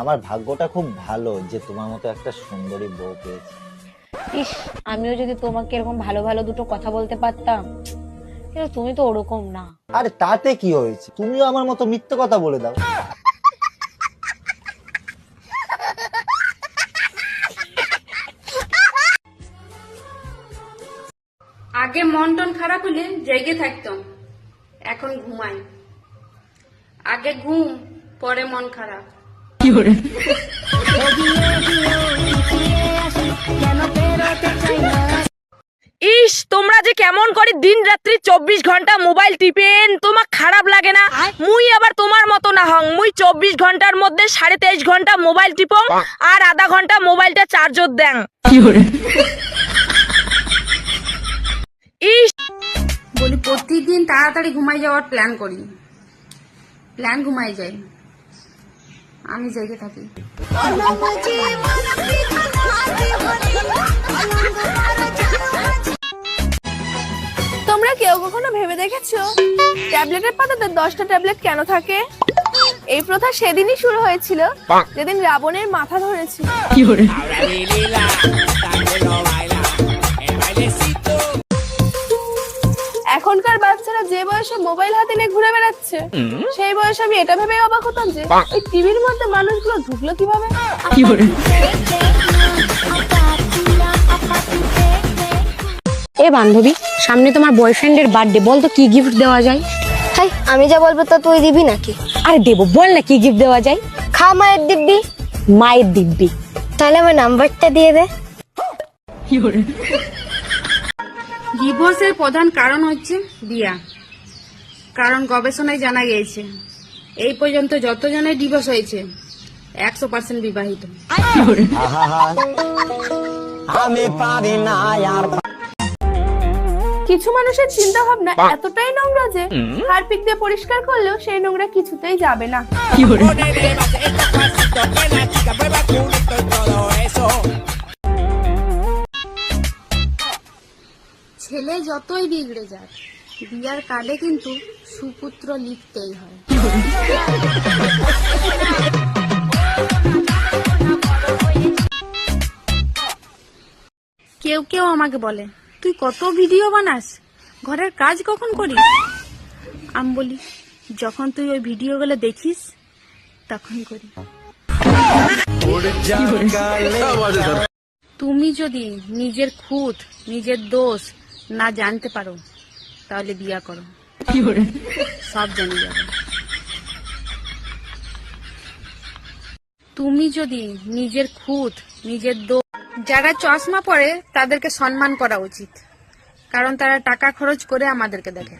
আমার ভাগ্যটা খুব ভালো যে তোমার মতো একটা সুন্দরী বউ পেয়েছি। ইস আমিও যদি তোমাকে এরকম ভালো ভালো দুটো কথা বলতে পারতাম কিন্তু তুমি তো ওরকম না। আরে তাতে কি হয়েছে? তুমিও আমার মতো মিথ্যে কথা বলে দাও। আগে মন টন খারাপ হলে জেগে থাকতাম এখন ঘুমাই। আগে ঘুম পরে মন খারাপ। ইস তোমরা যে কেমন করে দিন রাত্রি চব্বিশ ঘণ্টা মোবাইল টিপেন তোমার খারাপ লাগে না। মুই আবার তোমার মতো না হং। মুই চব্বিশ ঘণ্টার মধ্যে সাড়ে তেইশ ঘণ্টা মোবাইল টিপং আর আধা ঘণ্টা মোবাইলটা চার্জর দেন ইস। বলি প্রতিদিন তাড়াতাড়ি ঘুমাই যাওয়ার প্ল্যান করি। প্ল্যান ঘুমাই যাই। আমি জেগে থাকি। তোমরা কেউ কখনো ভেবে দেখেছ? ট্যাবলেটের পাতাতে দশটা ট্যাবলেট কেন থাকে? এই প্রথা সেদিনই শুরু হয়েছিল যেদিন রাবণের মাথা ধরেছিল এখনকার বাচ্চারা যে বয়সে মোবাইল হাতে নিয়ে ঘুরে বেড়াচ্ছে সেই বয়সে আমি এটা ভেবে অবাক হতাম যে এই টিভির মধ্যে মানুষগুলো ঢুকলো কীভাবে? এ বান্ধবী সামনে তোমার বয়ফ্রেন্ডের বার্থডে বল তো কি গিফট দেওয়া যায়? হাই আমি যা বলব তা তুই দিবি নাকি? আরে দেবো বল না কি গিফট দেওয়া যায়। খা মায়ের দিব্যি। মায়ের দিব্যি। তাহলে আমার নাম্বারটা দিয়ে দে। ডিভোর্সের প্রধান কারণ হচ্ছে বিয়া। কারণ গবেষণায় জানা গিয়েছে এই পর্যন্ত যতজনের ডিভোর্স হয়েছে একশো পার্সেন্ট বিবাহিত। আমি পারি না আর কিছু মানুষের চিন্তা ভাবনা এতটাই নোংরা যে হারপিক দিয়ে পরিষ্কার করলেও সেই নোংরা কিছুতেই যাবে না। ছেলে যতই বিগড়ে যাক বিয়ার কার্ডে কিন্তু সুপুত্র লিখতেই হয়। কেউ কেউ আমাকে বলে, তুই কত ভিডিও বানাস? ঘরের কাজ কখন করিস? আমি বলি, যখন তুই ওই ভিডিওগুলো দেখিস, তখন করি। তুমি যদি নিজের খুঁত, নিজের দোষ না জানতে পারো, তাহলে বিয়া করো। সব জেনে যাবে। তুমি যদি নিজের খুঁত নিজের দোষ যারা চশমা পরে তাদেরকে সম্মান করা উচিত। কারণ তারা টাকা খরচ করে আমাদেরকে দেখে।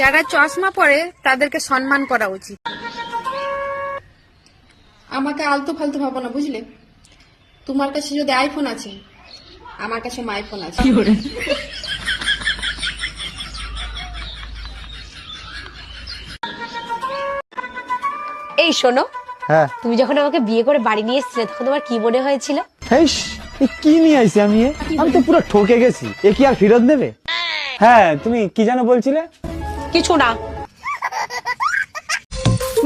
যারা চশমা পরে তাদেরকে সম্মান করা উচিত। আমাকে আলতু ফালতু ভাবো না বুঝলে? তোমার কাছে যদি আইফোন আছে আমার কাছে মাইফোন আছে। এই শোনো হ্যাঁ। তুমি যখন আমাকে বিয়ে করে বাড়ি নিয়ে এসেছিলে তখন তোমার কি মনে হয়েছিল? এ কি নিয়ে আইছি আমি এ? আমি তো পুরো ঠকে গেছি। এ কি আর ফেরত দেবে? হ্যাঁ তুমি কি যেন বলছিলে? কিছু না।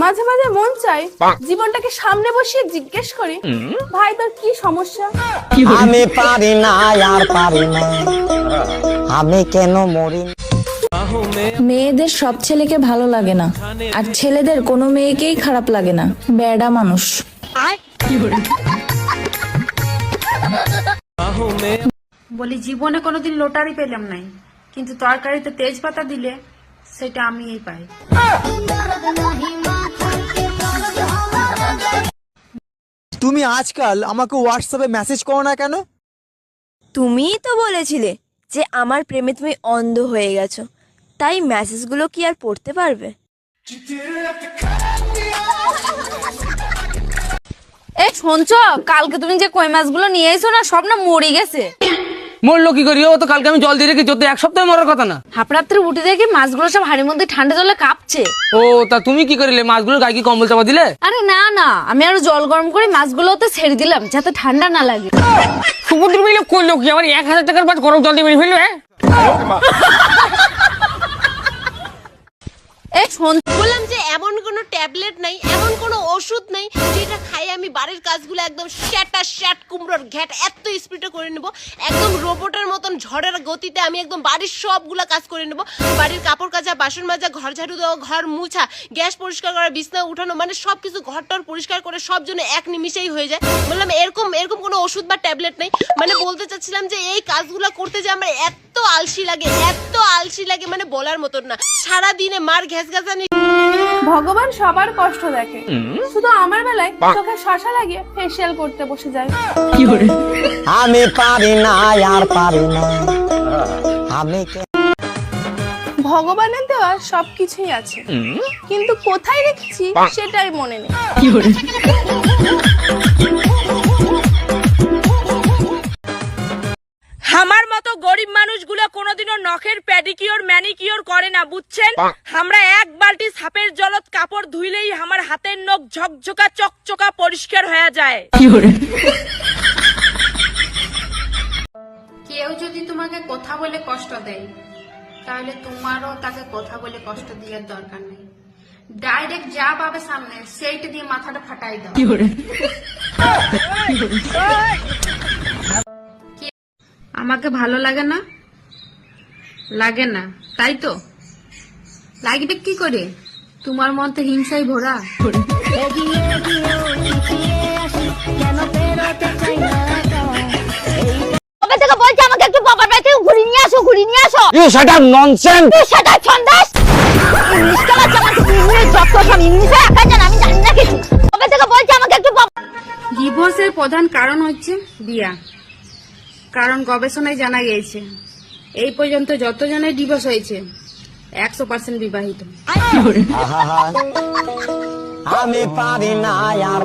মাঝে মাঝে মন চাই জীবনটাকে সামনে বসিয়ে জিজ্ঞেস করি ভাই তোর কি সমস্যা? আমি পারি না আর পারি না। আমি কেন মরি? মেয়েদের সব ছেলেকে ভালো লাগে না আর ছেলেদের কোনো মেয়েকেই খারাপ লাগে না। বেডা মানুষ। বলি জীবনে কোনোদিন লোটারি পেলাম নাই কিন্তু তরকারিতে তেজপাতা দিলে সেটা আমিই পাই। তুমি আজকাল আমাকে হোয়াটসঅ্যাপে মেসেজ করো না কেন? তুমিই তো বলেছিলে যে আমার প্রেমে তুমি অন্ধ হয়ে গেছো। তাই মেসেজগুলো কি আর পড়তে পারবে? এ শুনছ? কালকে তুমি যে কই মাছগুলো নিয়ে এসো না সব না মরে গেছে। মরলো কি করি? ও তো কালকে আমি জল দিয়ে রেখেছি তো এক সপ্তাহে মরার কথা না। হাফরাত্রে উঠে দেখি মাছগুলো সব হাড়ির মধ্যে ঠান্ডা জলে কাঁপছে। ও তা তুমি কি করিলে? মাছগুলো গায়ে কি কম্বল চাপা দিলে? আরে না না আমি আরও জল গরম করে মাছগুলোতে ছেড়ে দিলাম যাতে ঠান্ডা না লাগে। সমুদ্র মিলে করল কি? আমার এক হাজার টাকার মাছ গরম জল দিয়ে মেরে ফেলল হ্যাঁ? শোন বললাম যে এমন কোনো ট্যাবলেট নাই এমন কোনো ওষুধ নেই যেটা বাড়ির কাজগুলো একদম শ্যাটা শ্যাট কুমড়োর ঘ্যাট, এত স্পিডে করে নেব। একদম রোবটের মতন ঝড়ের গতিতে আমি একদম বাড়ির সবগুলো কাজ করে নেব। বাড়ির কাপড় কাচা, বাসন মাজা, ঘর ঝাড়ু দেওয়া, ঘর মুছা, গ্যাস পরিষ্কার করা, বিছনা উঠানো মানে সবকিছু ঘরটর পরিষ্কার করে সব জন্য এক নিমিষেই হয়ে যায়। বললাম, এরকম এরকম কোনো ওষুধ বা ট্যাবলেট নেই। মানে বলতে চাচ্ছিলাম যে এই কাজগুলো করতে যে আমার এত আলসি লাগে, এত আলসি লাগে মানে বলার মতন না। সারা দিনে মার ঘ্যাস ঘ্যাসানি ভগবান সবার কষ্ট দেখে। শুধু আমার বেলায় চোখে শশা লাগিয়ে ফেসিয়াল করতে বসে যায়। আমি পারি না আর পারি না। আমি ভগবানের দেওয়া সবকিছুই আছে। কিন্তু কোথায় রেখেছি সেটাই মনে নেই। কোনোদিনও নখের প্যাডিকিওর ম্যানিকিওর করে না বুঝছেন? আমরা এক বালতি সাপের জলত কাপড় ধুইলেই আমার হাতের নখ ঝকঝকা চকচকা পরিষ্কার হয়ে যায়। কেউ যদি তোমাকে কথা বলে কষ্ট দেয় তাহলে তোমারও তাকে কথা বলে কষ্ট দেওয়ার দরকার নেই। ডাইরেক্ট যা পাবে সামনে সেইটা দিয়ে মাথাটা ফাটাই দাও। আমাকে ভালো লাগে না? লাগে না তাই তো? লাগবে কি করে? তোমার মন তো হিংসাই ভরা। কবে থেকে বলছি আমাকে একটু বাবার বাড়ি থেকে ঘুরিয়ে নিয়ে আসো ঘুরিয়ে নিয়ে আসো? You shut up nonsense! তুই সেটা ছন্দাস! ইংলিশ চালাচ্ছে আমাকে ইংলিশ যত সব ইংলিশে একা জান আমি জানি না কিছু। কবে থেকে বলছি আমাকে একটু ডিভোর্সের প্রধান কারণ হচ্ছে বিয়া। কারণ গবেষণায় জানা গিয়েছে এই পর্যন্ত যতজনের ডিভোর্স হয়েছে একশো পার্সেন্ট বিবাহিত। আমি পারি না আর